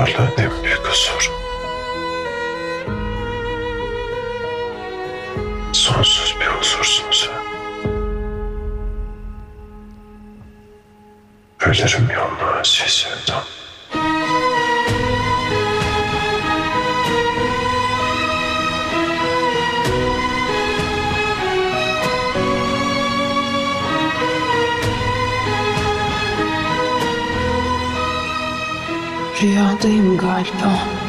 varlığın en büyük huzuru. Sonsuz bir huzursun sen. Ölürüm yoluna aziz Rüyadayım galiba.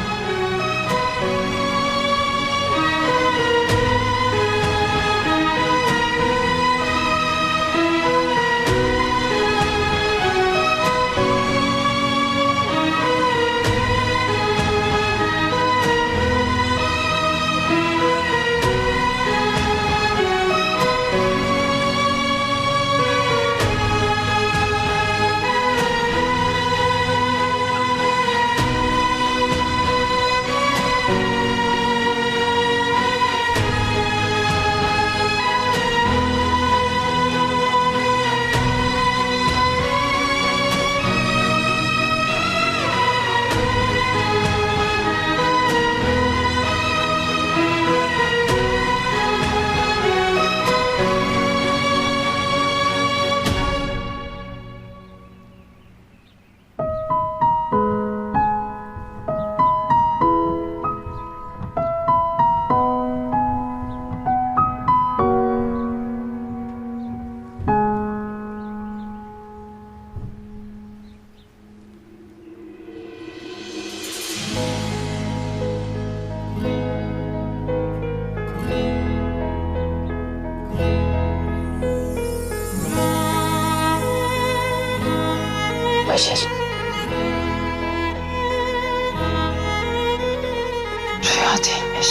Değilmiş.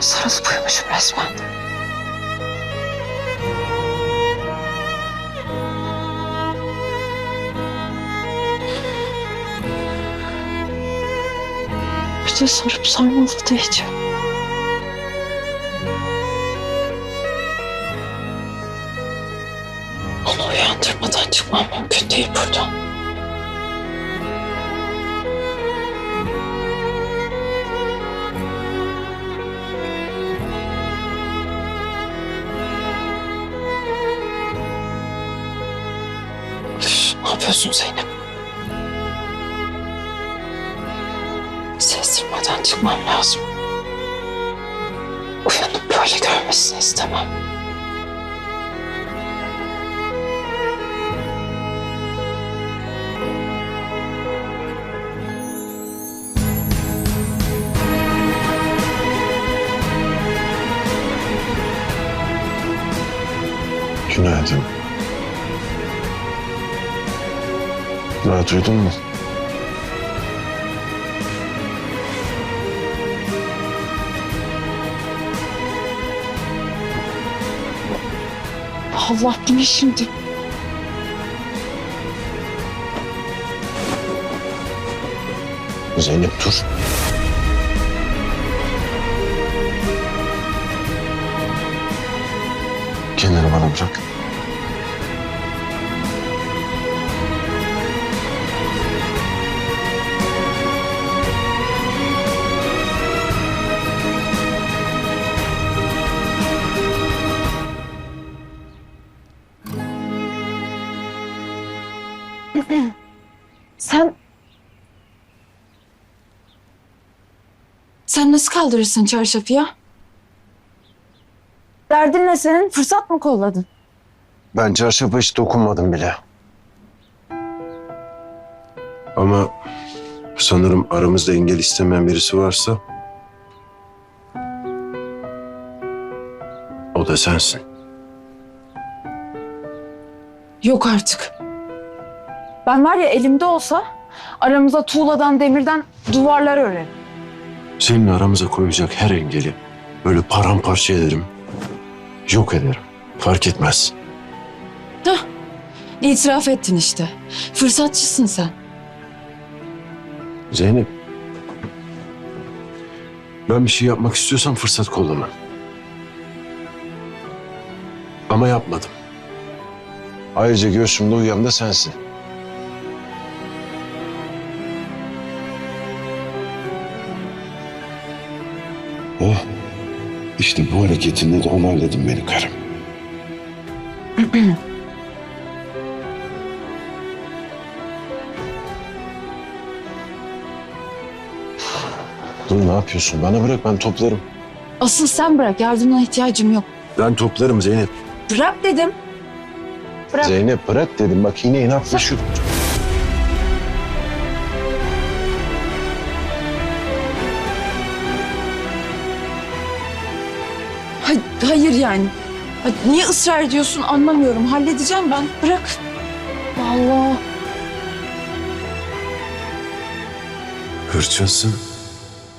Sarılıp uyumuşum resmen. Bir sarıp sarmaladı hiç. Onu uyandırmadan çıkmam mümkün değil buradan. Yapıyorsun Zeynep? Sestirmeden çıkmam lazım. Uyanıp böyle görmesini istemem. Günaydın. Rahat uyudun mu? Allah bu ne şimdi? Zeynep dur. Kendini bana bırak. Sen... Sen nasıl kaldırırsın çarşafı ya? Derdin ne senin? Fırsat mı kolladın? Ben çarşafa hiç dokunmadım bile. Ama sanırım aramızda engel istemeyen birisi varsa... O da sensin. Yok artık. Ben var ya elimde olsa aramıza tuğladan demirden duvarlar örerim. Seninle aramıza koyacak her engeli böyle paramparça ederim. Yok ederim. Fark etmez. İtiraf ettin işte. Fırsatçısın sen. Zeynep. Ben bir şey yapmak istiyorsam fırsat kollamam. Ama yapmadım. Ayrıca göğsümde uyuyan da sensin. Oh, işte bu hareketinle de onayladın beni karım. Dur ne yapıyorsun? Bana bırak ben toplarım. Asıl sen bırak yardımına ihtiyacım yok. Ben toplarım Zeynep. Bırak dedim. Bırak. Zeynep bırak dedim. Bak yine inatlaşıyor. Hayır yani. Ha, niye ısrar ediyorsun anlamıyorum. Halledeceğim ben. Bırak. Allah. Hırçınsın.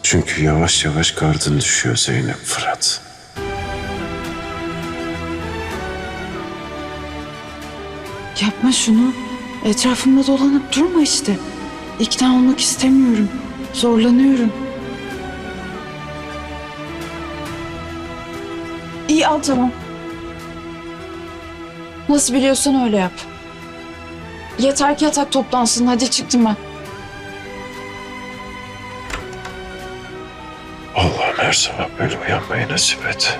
Çünkü yavaş yavaş gardın düşüyor Zeynep Fırat. Yapma şunu. Etrafımda dolanıp durma işte. İkna olmak istemiyorum. Zorlanıyorum. İyi al tamam. Nasıl biliyorsan öyle yap. Yeter ki yatak toplansın. Hadi çıktım ben. Allah'ım her sabah böyle uyanmayı nasip et.